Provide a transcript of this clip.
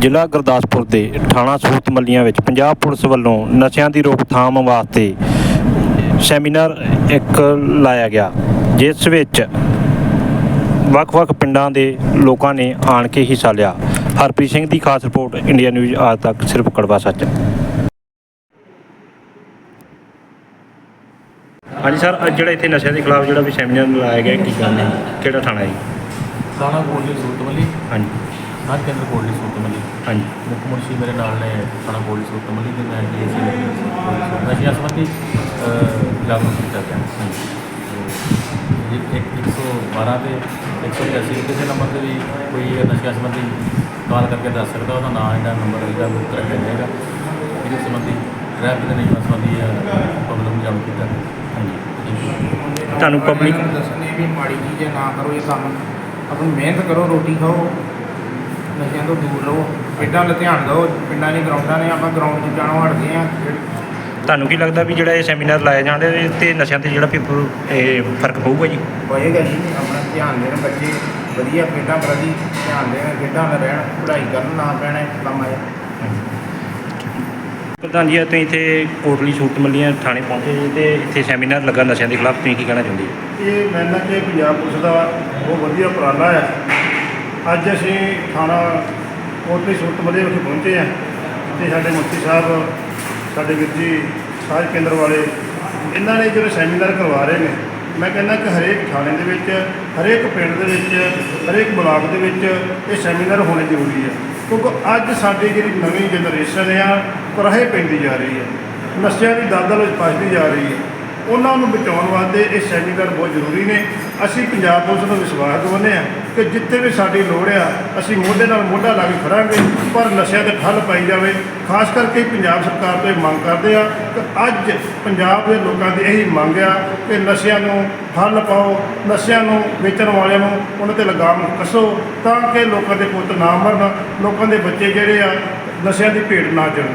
ਜ਼ਿਲ੍ਹਾ ਗੁਰਦਾਸਪੁਰ ਦੇ ਥਾਣਾ ਸੂਤ ਮੱਲੀਆਂ ਵਿੱਚ ਪੰਜਾਬ ਪੁਲਿਸ ਵੱਲੋਂ ਨਸ਼ਿਆਂ ਦੀ ਰੋਕਥਾਮ ਵਾਸਤੇ ਸੈਮੀਨਾਰ ਇੱਕ ਲਾਇਆ ਗਿਆ ਜਿਸ ਵਿੱਚ ਵੱਖ-ਵੱਖ ਪਿੰਡਾਂ ਦੇ ਲੋਕਾਂ ਨੇ ਆਣ ਕੇ ਹਿੱਸਾ ਲਿਆ। ਹਰਪ੍ਰੀਤ ਸਿੰਘ ਦੀ ਖਾਸ ਰਿਪੋਰਟ ਇੰਡੀਆ ਨਿਊਜ਼ ਆਜ ਤੱਕ ਸਿਰਫ ਕੜਵਾ ਸੱਚ। ਹਾਂਜੀ ਸਰ ਅੱਜ ਜਿਹੜਾ ਇੱਥੇ ਨਸ਼ਿਆਂ ਦੇ ਖਿਲਾਫ ਜਿਹੜਾ ਵੀ ਸੈਮੀਨਾਰ ਲਾਇਆ ਗਿਆ ਕੀ ਗੱਲ ਹੈ? ਕਿਹੜਾ ਥਾਣਾ ਹੈ ਥਾਣਾ ਕੋਟਲੀ ਸੂਤਮਲੀ ਹਾਂਜੀ। ਸਾਧ ਕੇਂਦਰ ਕੋਟਲੀ ਸੂਤਮਲੀ ਹਾਂਜੀ। ਮੁੱਖ ਮੁਨਸ਼ੀ ਮੇਰੇ ਨਾਲ ਨੇ ਥਾਣਾ ਕੋਟਲੀ ਸੂਤਮਲੀ ਤੇ ਮੈਂ ਡੀਐਸਸੀ ਨਸ਼ਿਆਂ ਸੰਬੰਧੀ ਜਾਗਰੂਕ ਕੀਤਾ ਗਿਆ। ਹਾਂਜੀ। ਤੇ ਇੱਕ 112 ਤੇ 185 ਕਿਸੇ ਨੰਬਰ ਤੇ ਵੀ ਕੋਈ ਨਸ਼ਿਆਂ ਸੰਬੰਧੀ ਕਾਲ ਕਰਕੇ ਦੱਸ ਸਕਦਾ ਉਹਦਾ ਨਾਮ ਇਹਦਾ ਨੰਬਰ ਇਹਦਾ ਗੁਪਤ ਰੱਖਿਆ ਜਾਏਗਾ ਇਹਦੇ ਸੰਬੰਧੀ ਟ੍ਰੈਫਿਕ ਦੇ ਨਿਯਮਾਂ ਸੰਬੰਧੀ ਪਬਲਿਕ ਨੂੰ ਜਾਣੂ ਕੀਤਾ। ਹਾਂਜੀ। ਤੁਹਾਨੂੰ ਪਬਲਿਕ ਦੱਸਣੇ ਵੀ ਮਾੜੀ ਚੀਜ਼ ਹੈ ਨਾ ਕਰੋ ਇਹ ਕੰਮ ਆਪਣੀ ਮਿਹਨਤ ਕਰੋ ਰੋਟੀ ਖਾਓ। ਨਸ਼ਿਆਂ ਤੋਂ ਦੂਰ ਰਹੋ। ਖੇਡਾਂ ਵੱਲ ਧਿਆਨ ਦਿਓ। ਪਿੰਡਾਂ ਦੇ ਗਰਾਊਂਡਾਂ ਨੇ ਆਪਾਂ ਗਰਾਊਂਡ 'ਚ ਜਾਣੋਂ ਹਟਦੇ ਆ ਤੁਹਾਨੂੰ ਕੀ ਲੱਗਦਾ ਵੀ ਜਿਹੜਾ ਇਹ ਸੈਮੀਨਾਰ ਲਾਇਆ ਜਾਂਦਾ ਇਹਦੇ ਤੇ ਨਸ਼ਿਆਂ ਤੇ ਜਿਹੜਾ ਵੀ ਪ- ਇਹ ਫ਼ਰਕ ਪਊਗਾ ਜੀ? ਹੋਏਗਾ ਜੀ ਆਪਣਾ ਧਿਆਨ ਦੇਣ ਬੱਚੇ। ਵਧੀਆ ਖੇਡਾਂ ਪ੍ਰਤੀ ਧਿਆਨ ਦੇਣ ਖੇਡਾਂ ਨਾਲ ਰਹਿਣ ਪੜ੍ਹਾਈ ਕਰਨ ਨਾ ਪੈਣਾ ਕੰਮ ਆਏ। ਪ੍ਰਧਾਨ ਜੀ ਤੁਸੀਂ ਇੱਥੇ ਕੋਟਲੀ ਛੂਟ ਮੱਲੀਆਂ ਥਾਣੇ ਪਹੁੰਚੇ ਜੀ ਤੇ ਇੱਥੇ ਸੈਮੀਨਾਰ ਲੱਗਾ ਨਸ਼ਿਆਂ ਦੇ ਖਿਲਾਫ। ਤੁਸੀਂ ਕੀ ਕਹਿਣਾ ਚਾਹੁੰਦੇ ਹੋ? ਇਹ ਮੈਨਾਂ ਕਿ ਪੰਜਾਬ ਪੁਲਿਸ ਦਾ ਬਹੁਤ ਵਧੀਆ ਉਪਰਾਲਾ ਹੈ ਅੱਜ ਅਸੀਂ ਥਾਣਾ ਕੋਟਲੀ ਸੁਰਤ ਮਲੇ ਵਿਖੇ ਪਹੁੰਚੇ ਹਾਂ ਤੇ ਸਾਡੇ ਮੁਖੀ ਸਾਹਿਬ, ਸਾਡੇ ਵੀਰ ਜੀ ਸਾਜ ਕੇਂਦਰ ਵਾਲੇ, ਇਹਨਾਂ ਨੇ ਜਿਹੜੇ ਸੈਮੀਨਾਰ ਕਰਵਾ ਰਹੇ ਨੇ, ਮੈਂ ਕਹਿੰਦਾ ਕਿ ਹਰੇਕ ਥਾਣੇ ਦੇ ਵਿੱਚ, ਹਰੇਕ ਪਿੰਡ ਦੇ ਵਿੱਚ, ਹਰੇਕ ਬਲਾਕ ਦੇ ਵਿੱਚ ਇਹ ਸੈਮੀਨਾਰ ਹੋਣੇ ਜ਼ਰੂਰੀ ਹੈ। ਕਿਉਂਕਿ ਅੱਜ ਸਾਡੀ ਜਿਹੜੀ ਨਵੀਂ ਜਨਰੇਸ਼ਨ ਆ ਕੁਰਾਹੇ ਪੈਂਦੀ ਜਾ ਰਹੀ ਹੈ। ਨਸ਼ਿਆਂ ਦੀ ਦਾਦਲ ਵਿੱਚ ਫਸਦੀ ਜਾ ਰਹੀ ਹੈ। ਉਹਨਾਂ ਨੂੰ ਬਚਾਉਣ ਵਾਸਤੇ ਇਹ ਸੈਮੀਨਾਰ ਬਹੁਤ ਜ਼ਰੂਰੀ ਨੇ। ਅਸੀਂ ਪੰਜਾਬ ਪੁਲਿਸ ਨੂੰ ਵਿਸ਼ਵਾਸ ਦਵਾਉਂਦੇ ਹਾਂ ਕਿ ਜਿੱਥੇ ਵੀ ਸਾਡੀ ਲੋੜ ਆ, ਅਸੀਂ ਮੋਢੇ ਨਾਲ ਮੋਢਾ ਲਾ ਕੇ ਖੜਾਂਗੇ, ਪਰ ਨਸ਼ਿਆਂ ਤੇ ਠੱਲ ਪਾਈ ਜਾਵੇ। ਖਾਸ ਕਰਕੇ ਪੰਜਾਬ ਸਰਕਾਰ ਤੋਂ ਇਹ ਮੰਗ ਕਰਦੇ ਆ ਕਿ ਅੱਜ ਪੰਜਾਬ ਦੇ ਲੋਕਾਂ ਦੀ ਇਹੀ ਮੰਗ ਆ ਕਿ ਨਸ਼ਿਆਂ ਨੂੰ ਠੱਲ ਪਾਓ, ਨਸ਼ਿਆਂ ਨੂੰ ਵੇਚਣ ਵਾਲਿਆਂ ਨੂੰ ਉਹਨਾਂ ਤੇ ਲਗਾਮ ਕੱਸੋ ਤਾਂ ਕਿ ਲੋਕਾਂ ਦੇ ਪੁੱਤ ਨਾ ਮਰਨ, ਲੋਕਾਂ ਦੇ ਬੱਚੇ ਜਿਹੜੇ ਆ, ਨਸ਼ਿਆਂ ਦੀ ਭੇਟ ਨਾ ਚੜਨ